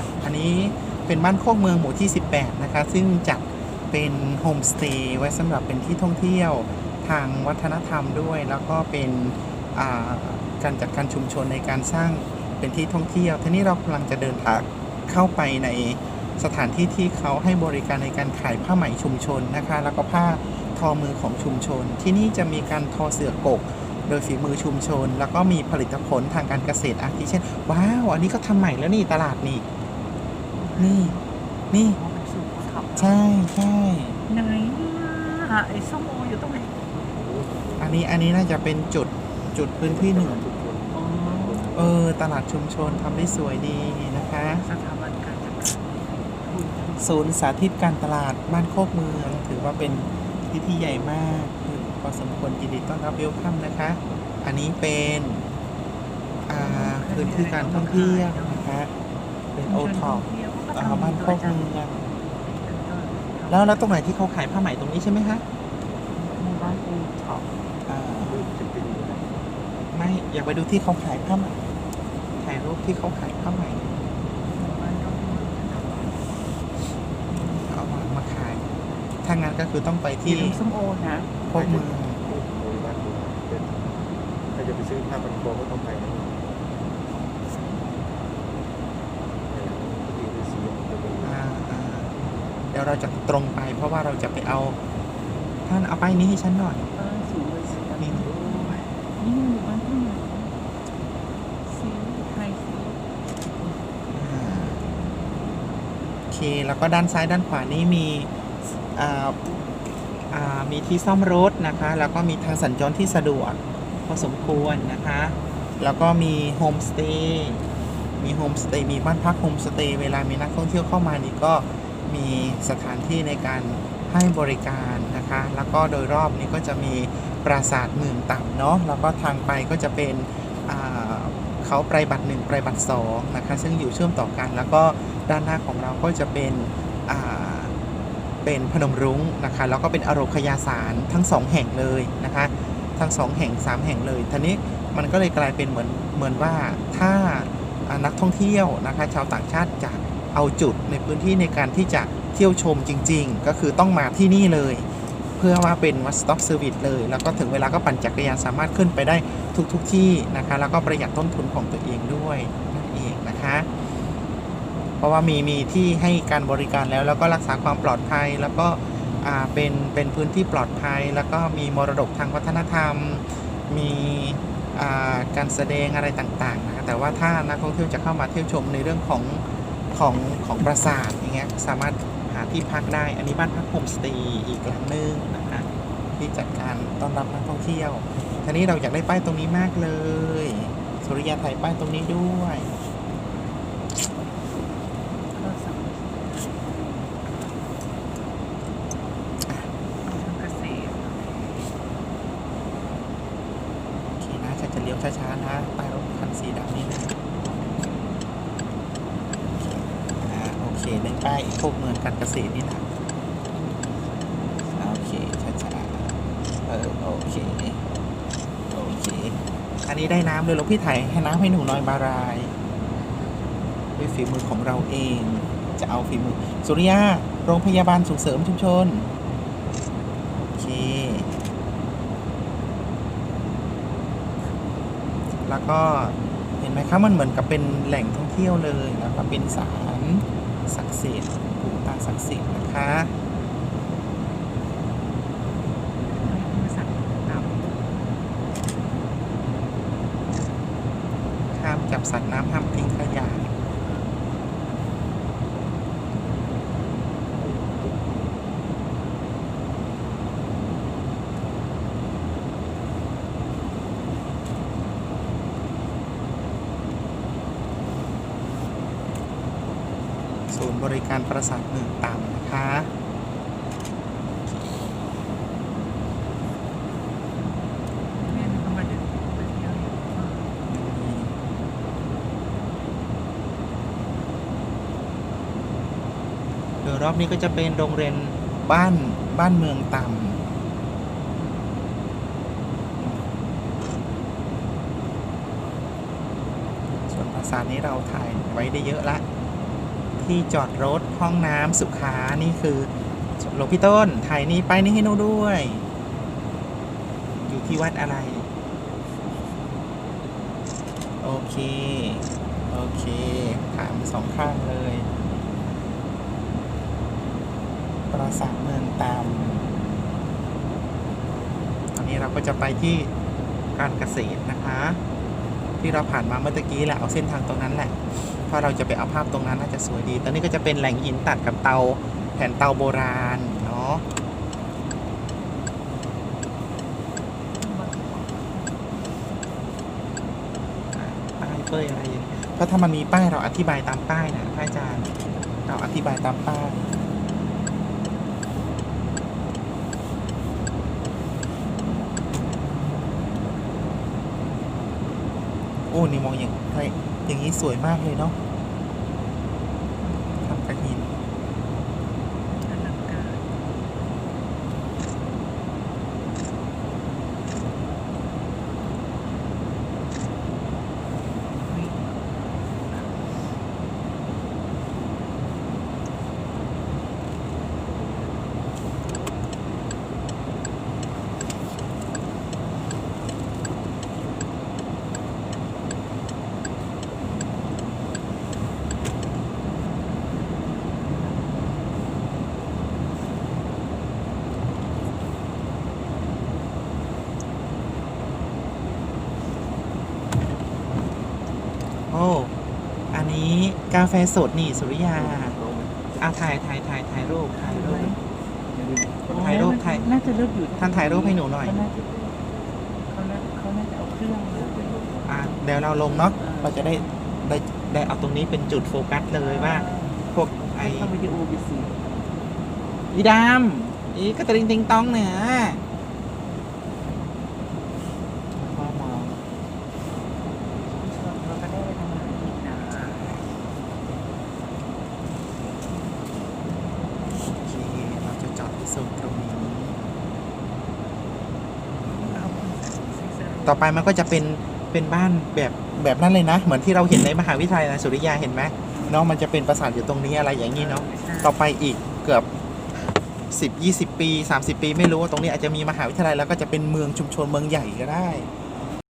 ค่ะ อันนี้เป็นบ้านโคกเมืองหมู่ที่ 18 นะคะ ซึ่งจัดเป็นโฮมสเตย์ไว้สำหรับเป็นที่ท่องเที่ยวทางวัฒนธรรมด้วย แล้วก็เป็นาการจัดการชุมชนในการสร้างเป็นที่ท่องเที่ยว ทีนี้เรากำลังจะเดินทางเข้าไปในสถานที่ที่เขาให้บริการในการขายผ้าไหมชุมชนนะคะ แล้วก็ผ้าทอมือของชุมชน ที่นี่จะมีการทอเสือกก โดยฝีมือชุมชน แล้วก็มีผลิตผลทางการเกษตรอาทิเช่น ว้าว อันนี้ก็ทำใหม่แล้วนี่ตลาดนี่ นี่ นี่อ๋อเป็นสูตรของเขาใช่ใช่ไหนอะไอ้ส้มโออยู่ตรงไหนอันนี้อันนี้น่าจะเป็นจุดจุดพื้นที่หนึ่งอ๋อเออ ตลาดชุมชนทำได้สวยดีนะคะ สถาบันการจัดการศูนย์สาธิตการตลาดบ้านโคกเมือง ถือว่าเป็นที่ที่ใหญ่มากคือพอสมควรยินดีต้อนรับเวลคัมนะคะ อันนี้เป็นอ่าพื้นที่การท่องเที่ยวนะคะเป็นโอท็อป บ้านโคกเมืองแล้วแล้วตรงไหนที่เขาขายผ้าไหมตรงนี้ใช่ไหมคะหมู่บ้านโอท็อปอ่าไม่อยากไปดูที่เขาขายผ้าไหมถ่ายรูปที่เขาขายผ้าไหมหมู่บ้านก็เอามามาขายถ้างั้นก็คือต้องไปที่ที่ส้มโอนะโคกเมืองถ้าจะไปซื้อผ้าพันคอก็ต้องไปนะปกติฤาษีจะเป็น อ่าอ่าเดี๋ยวเราจะตรงไป เพราะว่าเราจะไปเอา ท่านเอาไปายนี้ให้ฉันหน่อยเออสูงเลยสินี่นี่หมู่บ้านที่ไหนซีไทยซีอ่าโอเค แล้วก็ด้านซ้ายด้านขวานี้มีมีที่ซ่อมรถนะคะ แล้วก็มีทางสัญจรที่สะดวกพอสมควรนะคะ แล้วก็มีโฮมสเตย์มีโฮมสเตย์มีบ้านพักโฮมสเตย์เวลามีนักท่องเที่ยวเข้ามานี่ก็ มีสถานที่ในการให้บริการนะคะ แล้วก็โดยรอบนี้ก็จะมีปราสาทหมื่นต่ำเนาะ แล้วก็ทางไปก็จะเป็นอ่าเขาไพรบัตรหนึ่งไพรบัตรสองนะคะ ซึ่งอยู่เชื่อมต่อกัน แล้วก็ด้านหน้าของเราก็จะเป็นเป็นพนมรุ้งนะคะ แล้วก็เป็นอโรคยาสารทั้งสองแห่งเลยนะคะ ทั้งสองแห่งสามแห่งเลยทีนี้มันก็เลยกลายเป็นเหมือนเหมือนว่าถ้าอ่านักท่องเที่ยวนะคะ ชาวต่างชาติจะ เอาจุดในพื้นที่ในการที่จะเที่ยวชมจริง ๆ ก็คือต้องมาที่นี่เลย เพื่อว่าเป็น one stop service เลย แล้วก็ถึงเวลาก็ปั่นจักรยานสามารถขึ้นไปได้ทุกๆทที่นะคะ แล้วก็ประหยัดต้นทุนของตัวเองด้วยนั่นเองนะคะ เพราะว่ามีมีที่ให้การบริการแล้ว แล้วก็รักษาความปลอดภัยแล้วก็เป็นเป็นพื้นที่ปลอดภัย แล้วก็มีมรดกทางวัฒนธรรม มีการแสดงอะไรต่างๆนะแต่ว่าถ้านักท่องเที่ยวจะเข้ามาเที่ยวชมในเรื่องของ ของของปราสาทอย่างเงี้ยสามารถหาที่พักได้ อันนี้บ้านพักโฮมสเตย์อีกหลังหนึงนะคะที่จัดการต้อนรับนักท่องเที่ยวทีนี้เราอยากได้ป้ายตรงนี้มากเลย สุริยาถ่ายป้ายตรงนี้ด้วยก็สั่งทางเกษตรโอเคนะฉันจะเลี้ยวช้าๆนะป้ายรถคันสีดำนี่นะอ่าโอเคในป้ายพวกเมืองการเกษตรนี่นะโอเคช้าๆเออโอเคโอเคอันนี้ได้น้ำเลยหรอพี่ไถให้น้ำให้หนูน้อยบารายด้วยฝีมือของเราเอง จะเอาฝีมือสุริยาโรงพยาบาลส่งเสริมชุมชนโอเคแล้วก็เห็นไหมครับมันเหมือนกับเป็นแหล่งท่องเที่ยวเลยแล้วก็เป็นศาล ศักดิ์สิทธิ์ปู่ตาศักดิ์สิทธิ์นะคะห้ามจับสัตว์น้ำห้ามทิ้งขยะศูนย์บ ริการประสาทหนึ่งต่ำนะคะแม่ก็มาเดินไปเที่ยวอยู่ว่าโดยรอบนี้ก็จะเป็นโรงเรียนบ้านบ้านเมืองต่ำส่วนภาษาทนี้เราถ่ายไว้ได้เยอะละ ที่จอดรถห้องน้ำสุขานี่คือหลวงพี่ต้นถ่ายนี่ไปนี่ให้หนูด้วย อยู่ที่วัดอะไร โอเค โอเค ถามสองข้างเลย ปราสาทเมืองตามตอนนี้เราก็จะไปที่การเกษตรนะคะ ที่เราผ่านมาเมื่อกี้แหละเอาเส้นทางตรงนั้นแหละเพราะเราจะไปเอาภาพตรงนั้นน่าจะสวยดี ตอนนี้ก็จะเป็นแหล่งหินตัดกับเตาแผ่นเตาโบราณเนาะอะป้ายเป้ยอะไรอย่างเพราะถ้ามันมีป้ายเราอธิบายตามป้ายนะพระอาจารย์เราอธิบายตามป้าย นี่มองอย่างไรอย่างนี้สวยมากเลยเนาะ โอ้อันนี้กาแฟสดนี่สุริยาอะถ่ายถ่ายถ่ายถ่ายรูปถ่ายรูปถ่ายรูปถ่ายน่าจะเลือกอยู่ท่านถ่ายรูปให้หนูหน่อย เขาน่าจะเขาน่าเขาน่าจะเอาเครื่องมาอะเดี๋ยวเราลงเนาะเราจะได้ได้ได้เอาตรงนี้เป็นจุดโฟกัสเลยว่าพวกไอให้ทำวิดีโอไปสิอีดำอีกระตริงติงตองเนี่ยพ่อมอง เราก็ได้ไปทำงานอีกนะ โอเค เราจะจอดที่โซนตรงนี้ เอาคนใส่ ต่อไปมันก็จะเป็นเป็นบ้านแบบแบบนั้นเลยนะ เหมือนที่เราเห็นในมหาวิทยาลัยสุริยาเห็นไหมเนาะมันจะเป็นปราสาทอยู่ตรงนี้อะไรอย่างนี้เนาะต่อไปอีกเกือบ10 20 ปี 30 ปีไม่รู้ว่าตรงนี้อาจจะมีมหาวิทยาลัยแล้วก็จะเป็นเมืองชุมชนเมืองใหญ่ก็ได้ใ